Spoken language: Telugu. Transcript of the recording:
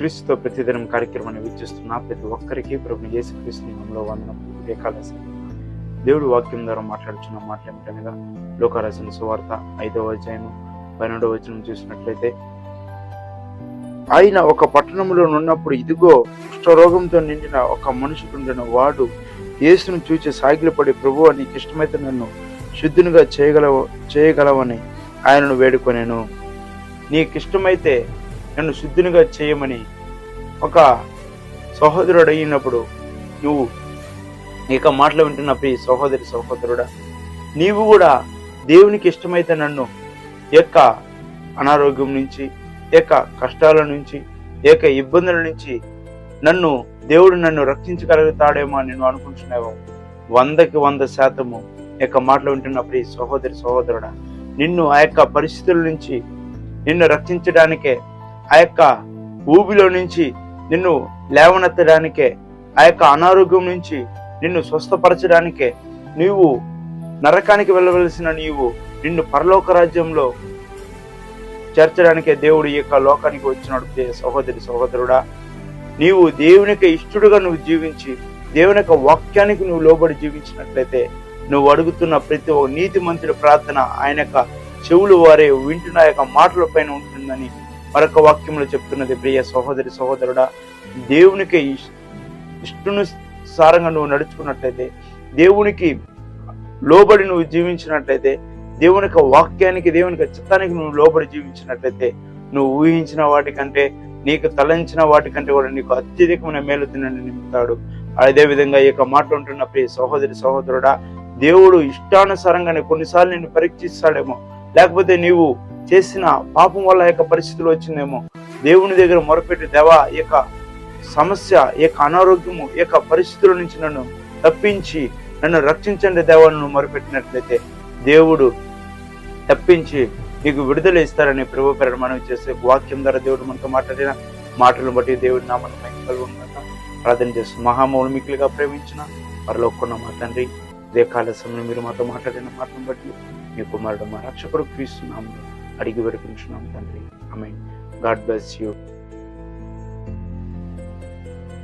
క్రీస్తుతో ప్రతిదినం కార్యక్రమాన్ని వీక్షిస్తున్న ప్రతి ఒక్కరికి ప్రభు యేసు క్రీస్తు నామంలో వందనం దేవుడు వాక్యం ద్వారా మాట్లాడుచున్న మాట్లాడటనగా లోకరాసిన సువార్త ఐదవ అధ్యాయం పన్నెండవ వచనం చూసినట్లయితే ఆయన ఒక పట్టణంలో ఉన్నప్పుడు ఇదిగో కుష్ఠరోగంతో నిండిన ఒక మనుషుడుండిన వాడు యేసును చూచి సాగిలపడి ప్రభు నీకు ఇష్టమైతే నన్ను శుద్ధునిగా చేయగలవ చేయగలవని ఆయనను వేడుకొనేను. నీకు ఇష్టమైతే నన్ను శుద్ధునిగా చేయమని ఒక సహోదరుడు అయినప్పుడు నువ్వు ఇక మాటలు వింటున్న ప్రియ సహోదరి సహోదరుడా నీవు కూడా దేవునికి ఇష్టమైతే నన్ను యొక్క అనారోగ్యం నుంచి యొక్క కష్టాల నుంచి యొక్క ఇబ్బందుల నుంచి నన్ను దేవుడు నన్ను రక్షించగలుగుతాడేమో నేను అనుకుంటున్నావు. వందకి వంద శాతము యొక్క మాటలు వింటున్న ప్రియ సహోదరి సహోదరుడా నిన్ను ఆ యొక్క పరిస్థితుల నుంచి నిన్ను రక్షించడానికే ఆ యొక్క ఊబిలో నుంచి నిన్ను లేవనెత్తడానికే ఆ యొక్క అనారోగ్యం నుంచి నిన్ను స్వస్థపరచడానికే నీవు నరకానికి వెళ్ళవలసిన నీవు నిన్ను పరలోక రాజ్యంలో చేర్చడానికే దేవుడు ఈ యొక్క లోకానికి వచ్చినాడు. సహోదరి సహోదరుడా నీవు దేవునికి ఇష్టడుగా నువ్వు జీవించి దేవుని యొక్క వాక్యానికి నువ్వు లోబడి జీవించినట్లయితే నువ్వు అడుగుతున్న ప్రతి ఒక్క నీతి మంత్రి ప్రార్థన ఆయన యొక్క చెవులు వారే వింటున్న యొక్క మాటల పైన ఉంటుందని మరొక వాక్యంలో చెప్తున్నది ప్రియ సహోదరి సహోదరుడా దేవునికి ఇష్టను సారంగా నువ్వు నడుచుకున్నట్లయితే దేవునికి లోబడి నువ్వు జీవించినట్లయితే దేవుని వాక్యానికి దేవుని చిత్తానికి నువ్వు లోబడి జీవించినట్లయితే నువ్వు ఊహించిన వాటికంటే నీకు తలంచిన వాటికంటే కూడా నీకు అత్యధికమైన మేలు తినని నింపుతాడు అదేవిధంగా ఈ యొక్క మాట ఉంటున్న ప్రియ సహోదరి సహోదరుడా దేవుడు ఇష్టానుసారంగానే కొన్నిసార్లు నిన్ను పరీక్షిస్తాడేమో. లేకపోతే నీవు చేసిన పాపం వల్ల యొక్క పరిస్థితులు వచ్చిందేమో. దేవుని దగ్గర మొరపెట్టి దేవా ఈ యొక్క సమస్య ఈ యొక్క అనారోగ్యము ఈ యొక్క పరిస్థితుల నుంచి నన్ను తప్పించి నన్ను రక్షించండి దేవా నువ్వు మొరపెట్టినట్లయితే దేవుడు తప్పించి నీకు విడుదల ఇస్తారని ప్రభు పేరు మనం చేసే వాక్యం ద్వారా దేవుడు మనతో మాట్లాడిన మాటలను బట్టి దేవుడి నామని మహిమలు ప్రార్థన చేస్తూ మహామౌలు మిక్కులుగా ప్రేమించిన వారిలో కొన్న మా తండ్రి ఇదే కాల సమయంలో మీరు మాతో మాట్లాడిన మాటను బట్టి మీ కుమారుడు మా రక్షకుడు క్రీస్తున్నాము అడిగి వేడుకుంటున్నాం తండ్రి ఐ గాడ్ బ్లెస్ యూ